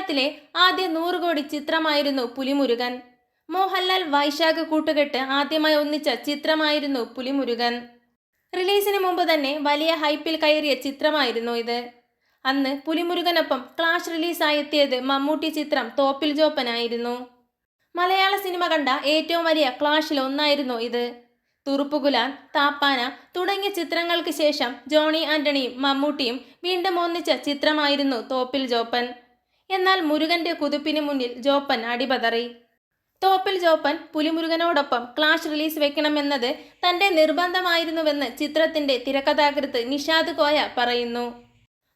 മലയാളത്തിലെ ആദ്യ നൂറ് കോടി ചിത്രമായിരുന്നു പുലിമുരുകൻ. മോഹൻലാൽ വൈശാഖ് കൂട്ടുകെട്ട് ആദ്യമായി ഒന്നിച്ച ചിത്രമായിരുന്നു പുലിമുരുകൻ. റിലീസിന് മുമ്പ് തന്നെ വലിയ ഹൈപ്പിൽ കയറിയ ചിത്രമായിരുന്നു ഇത്. അന്ന് പുലിമുരുകനൊപ്പം ക്ലാഷ് റിലീസായെത്തിയത് മമ്മൂട്ടി ചിത്രം തോപ്പിൽ ജോപ്പനായിരുന്നു. മലയാള സിനിമ കണ്ട ഏറ്റവും വലിയ ക്ലാഷിൽ ഒന്നായിരുന്നു ഇത്. തുറുപ്പുകുലാൻ താപ്പാന തുടങ്ങിയ ചിത്രങ്ങൾക്ക് ശേഷം ജോണി ആന്റണിയും മമ്മൂട്ടിയും വീണ്ടും ഒന്നിച്ച ചിത്രമായിരുന്നു തോപ്പിൽ ജോപ്പൻ. എന്നാൽ മുരുകന്റെ കുതിപ്പിന് മുന്നിൽ ജോപ്പൻ അടിപതറി. തോപ്പിൽ ജോപ്പൻ പുലിമുരുകനോടൊപ്പം ക്ലാഷ് റിലീസ് വെക്കണമെന്നത് തന്റെ നിർബന്ധമായിരുന്നുവെന്ന് ചിത്രത്തിന്റെ തിരക്കഥാകൃത്ത് നിഷാദ് കോയ പറയുന്നു.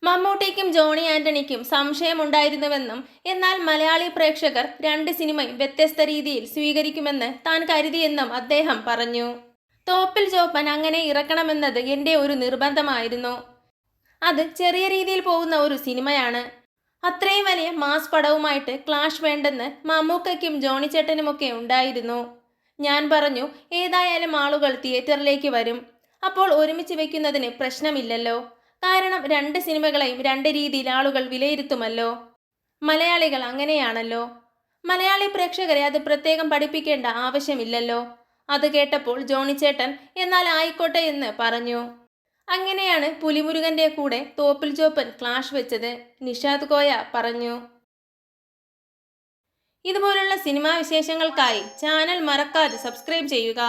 മമ്മൂട്ടിക്കും ജോണി ആന്റണിക്കും സംശയമുണ്ടായിരുന്നുവെന്നും എന്നാൽ മലയാളി പ്രേക്ഷകർ രണ്ട് സിനിമയും വ്യത്യസ്ത രീതിയിൽ സ്വീകരിക്കുമെന്ന് താൻ കരുതിയെന്നും അദ്ദേഹം പറഞ്ഞു. തോപ്പിൽ ജോപ്പൻ അങ്ങനെ ഇറക്കണമെന്നത് എന്റെ ഒരു നിർബന്ധമായിരുന്നു. അത് ചെറിയ രീതിയിൽ പോകുന്ന ഒരു സിനിമയാണ്. അത്രയും വലിയ മാസ് പടവുമായിട്ട് ക്ലാഷ് വേണ്ടെന്ന് മമ്മൂക്കയ്ക്കും ജോണി ചേട്ടനുമൊക്കെ ഉണ്ടായിരുന്നു. ഞാൻ പറഞ്ഞു ഏതായാലും ആളുകൾ തിയേറ്ററിലേക്ക് വരും. അപ്പോൾ ഒരുമിച്ച് വെക്കുന്നതിന് പ്രശ്നമില്ലല്ലോ. കാരണം രണ്ട് സിനിമകളെയും രണ്ട് രീതിയിൽ ആളുകൾ വിലയിരുത്തുമല്ലോ. മലയാളികൾ അങ്ങനെയാണല്ലോ. മലയാളി പ്രേക്ഷകരെ അത് പ്രത്യേകം പഠിപ്പിക്കേണ്ട ആവശ്യമില്ലല്ലോ. അത് കേട്ടപ്പോൾ ജോണി ചേട്ടൻ എന്നാൽ ആയിക്കോട്ടെ എന്ന് പറഞ്ഞു. അങ്ങനെയാണ് പുലിമുരുകന്റെ കൂടെ തോപ്പിൽ ചോപ്പൻ ക്ലാഷ് വെച്ചത്. നിഷാദ് കോയ പറഞ്ഞു. ഇതുപോലുള്ള സിനിമാ വിശേഷങ്ങൾക്കായി ചാനൽ മറക്കാതെ സബ്സ്ക്രൈബ് ചെയ്യുക.